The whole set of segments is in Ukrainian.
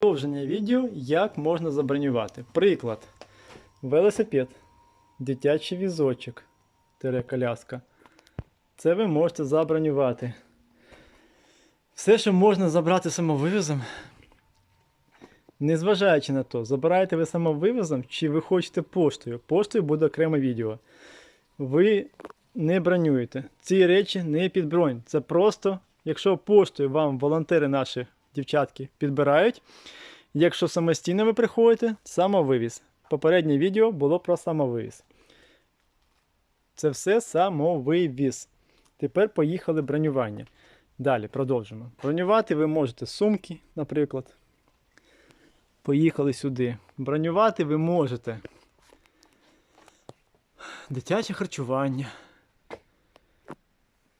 Продовження відео, як можна забронювати. Приклад. Велосипед, дитячий візочок, коляска. Це ви можете забронювати. Все, що можна забрати самовивозом, незважаючи на то, забираєте ви самовивозом чи ви хочете поштою. Поштою буде окреме відео. Ви не бронюєте. Ці речі не під бронь. Це просто, якщо поштою вам волонтери наші дівчатки підбирають. Якщо самостійно ви приходите, самовивіз. Попереднє відео було про самовивіз. Це все самовивіз. Тепер поїхали бронювання. Далі продовжимо. Бронювати ви можете сумки, наприклад. Поїхали сюди. Бронювати ви можете. Дитяче харчування.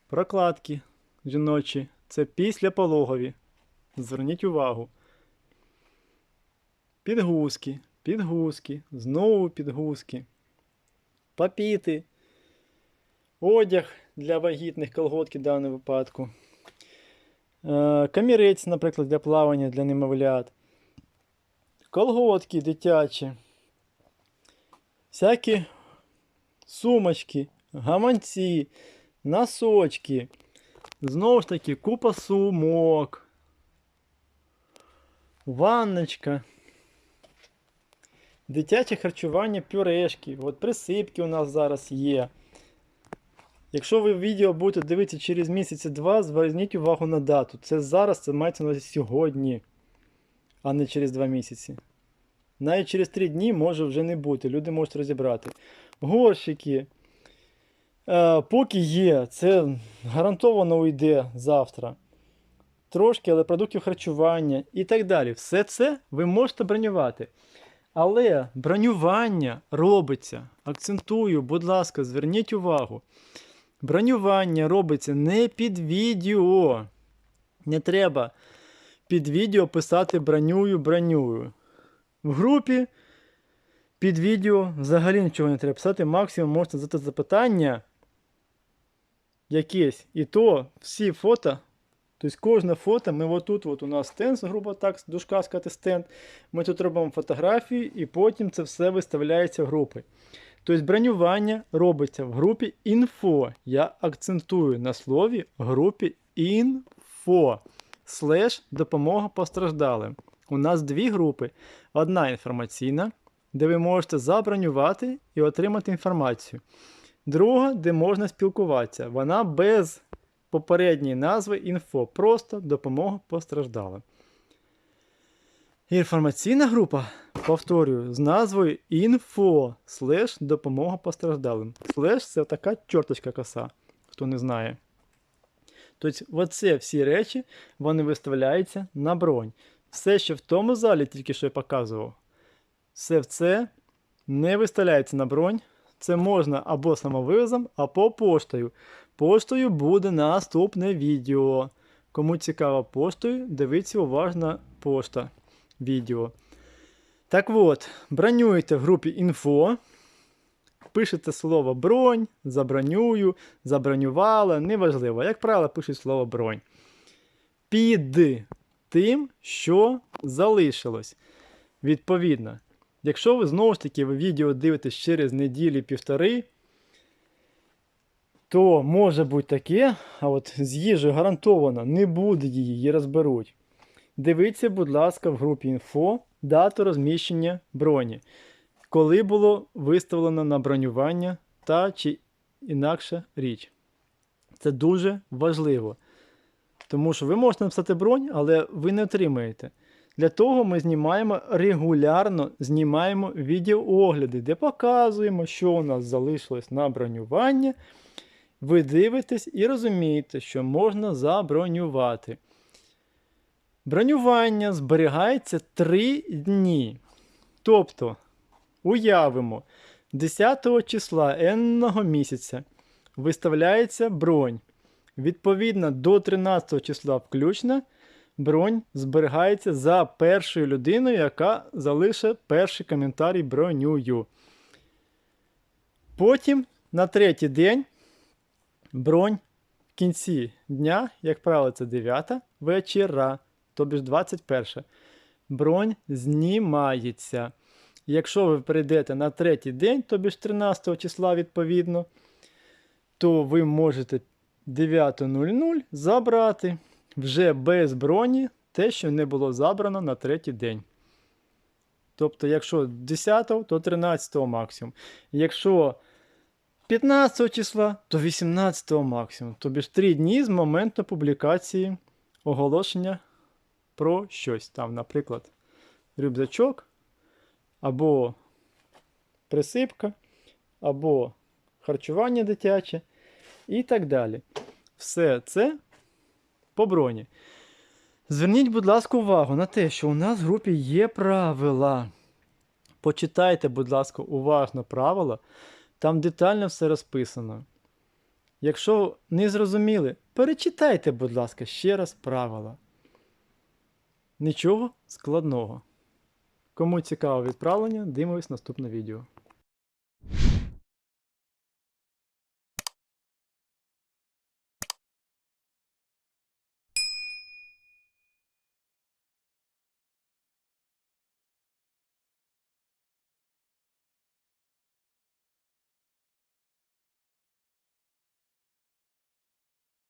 Прокладки жіночі. Це післяпологові. Зверніть увагу. Підгузки, підгузки, знову підгузки. Папіти. Одяг для вагітних колготки в даному випадку. Е, Камірець, наприклад, для плавання для немовлят. Колготки дитячі. Всякі сумочки, гаманці, носочки. Знову ж таки, купа сумок. Ванночка. Дитяче харчування пюрешки. От присипки у нас зараз є. Якщо ви відео будете дивитися через місяць-два, зверніть увагу на дату. Це зараз, це мається на увазі сьогодні, а не через два місяці. Навіть через три дні може вже не бути. Люди можуть розібрати. Горщики. Е, поки є, це гарантовано уйде завтра. Трошки, але продуктів харчування і так далі. Все це ви можете бронювати. Але бронювання робиться. Акцентую, будь ласка, зверніть увагу. Бронювання робиться не під відео. Не треба під відео писати бронюю, бронюю. В групі під відео взагалі нічого не треба писати. Максимум можете задати запитання якесь. І то всі фото. Тобто кожне фото, ми отут, от у нас стенд, грубо так, дужка сказати стенд. Ми тут робимо фотографії і потім це все виставляється в групи. Тобто бронювання робиться в групі інфо. Я акцентую на слові групі інфо. Слеш допомога постраждалим. У нас дві групи. Одна інформаційна, де ви можете забронювати і отримати інформацію. Друга, де можна спілкуватися. Вона без попередньої назви інфо. Просто допомога постраждалим. Інформаційна група, повторюю, з назвою інфо слеш допомога постраждалим. Слеш це така чорточка коса, хто не знає. Тобто, оце всі речі вони виставляються на бронь. Все, що в тому залі, тільки що я показував, все це не виставляється на бронь. Це можна або самовивозом, або поштою. Поштою буде наступне відео. Кому цікаво поштою, дивіться уважно пошта відео. Так от, бронюєте в групі інфо. Пишете слово бронь, забронюю, забронювала, неважливо. Як правило, пишуть слово бронь. Під тим, що залишилось. Відповідно, якщо ви знову ж таки відео дивитесь через неділі-півтори, то може бути таке, а от з їжею гарантовано не буде її, її розберуть. Дивіться, будь ласка, в групі інфо дату розміщення броні. Коли було виставлено на бронювання та чи інакша річ. Це дуже важливо. Тому що ви можете написати бронь, але ви не отримаєте. Для того ми знімаємо регулярно знімаємо відеоогляди, де показуємо, що у нас залишилось на бронювання. Ви дивитесь і розумієте, що можна забронювати. Бронювання зберігається 3 дні. Тобто, уявимо, 10 числа n місяця виставляється бронь. Відповідно, до 13 числа включно бронь зберігається за першою людиною, яка залишить перший коментарій бронюю. Потім на третій день бронь в кінці дня, як правило, це 9 вечора, тобі ж 21. бронь знімається. Якщо ви прийдете на третій день, тобі ж 13 числа відповідно, то ви можете 9.00 забрати вже без броні те, що не було забрано на третій день. Тобто, якщо 10, то 13 максимум. Якщо 15 числа, то 18 максимум. Тобі ж 3 дні з моменту публікації оголошення про щось. Там, наприклад, рюкзачок, або присипка, або харчування дитяче і так далі. Все це по броні. Зверніть, будь ласка, увагу на те, що у нас в групі є правила. Почитайте, будь ласка, уважно правила. Там детально все розписано. Якщо не зрозуміли, перечитайте, будь ласка, ще раз правила. Нічого складного. Кому цікаво відправлення, дивимось наступне відео.